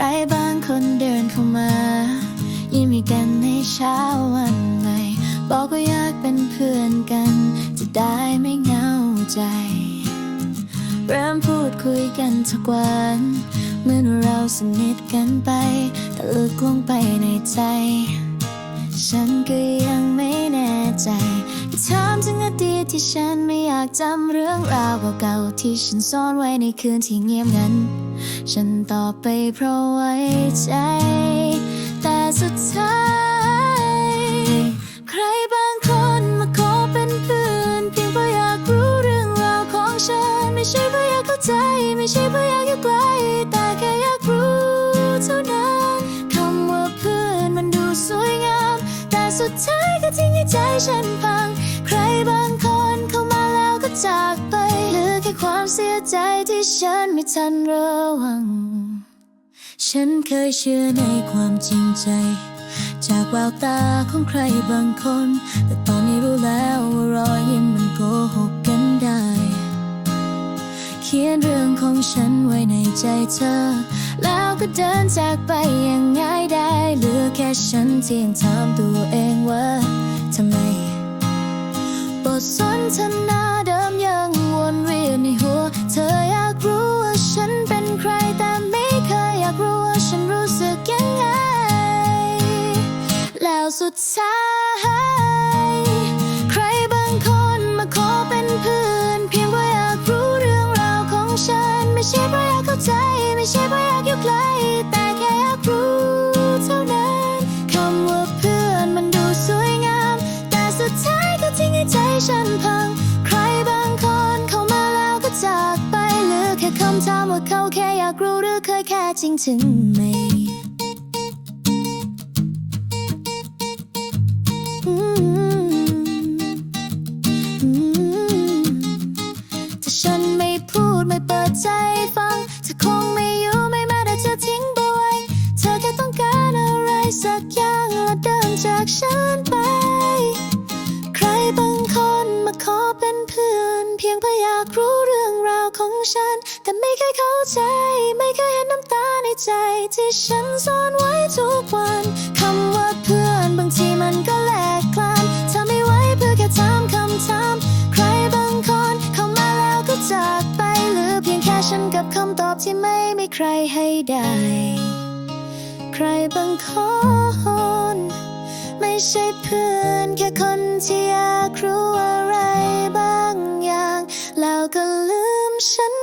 รบางคนเดินเข้ามา ยิ้มให้กันในเช้าวันใหม่ บอกว่าอยากเป็นเพื่อนกัน จะได้ไม่เหงาใจ เริ่มพูดคุยกันทุกวันเหมือนเราสนิทกันไปแต่ลึกลงไปในใจ ฉันก็ยังไม่แน่ใจถามถึงอ ที่ฉันไม่อยากจำเรื่องราวเก่าๆที่ฉันซ่อนไว้ในคืนที่เงียบงัน ฉันตอบไปเพราะไว้ใจ แต่สุดท้าย ใครบางคนมาขอเป็นเพื่อนเพียงเพราะอยากรู้เรื่องราวของฉัน ไม่ใช่เพราะอยากเข้าใจ ไม่ใช่เพราะอยากอยู่ใกล้แต่แค่อยากรู้เท่านั้นคำว่าเพื่อนมันดูสวยงาม แต่สุดท้ายก็ทิ้งให้ใจฉันพัง ใครบางคน จากไปเหลือแค่ความเสียใจที่ฉันไม่ทันระวัง ฉันเคยเชื่อในความจริงใจ จากแววตาของใครบางคน แต่ตอนนี้รู้แล้วว่ารอยยิ้มมันโกหกกันได้ เขียนเรื่องของฉันไว้ในใจเธอ แล้วก็เดินจากไปอย่างง่ายได้เหลือแค่ฉันที่ยังถามตัวเองว่าทำไมบทสนทนา สุดท้าย ใครบางคนมาขอเป็นเพื่อนเพียงเพราะอยากรู้เรื่องราวของฉัน ไม่ใช่เพราะอยากเข้าใจ ไม่ใช่เพราะอยากอยู่ใกล้แต่แค่อยากรู้เท่านั้นคำว่าเพื่อนมันดูสวยงาม แต่สุดท้ายก็ทิ้งให้ใจฉันพัง ใครบางคนเข้ามาแล้วก็จากไปเหลือแค่คำถามว่าเขาแค่อยากรู้หรือเคยแค่จริงถึงไหม ฉันไป ใครบางคนมาขอเป็นเพื่อน เพียงเพราะอยากรู้เรื่องราวของฉัน แต่ไม่เคยเข้าใจ ไม่เคยเห็นน้ำตาในใจ ที่ฉันซ่อนไว้ทุกวันคำว่าเพื่อนบางทีมันก็แหลกคลานเธอไม่ไหวเพื่อแค่ถามคำถามใครบางคนเข้ามาแล้วก็จากไปหลือเพียงแค่ฉันกับคำตอบที่ไม่มีใครให้ได้ ใครบางคน ใช่เพื่อนแค่คนที่อยากรู้อะไรบางอย่าง แล้วก็ลืมฉัน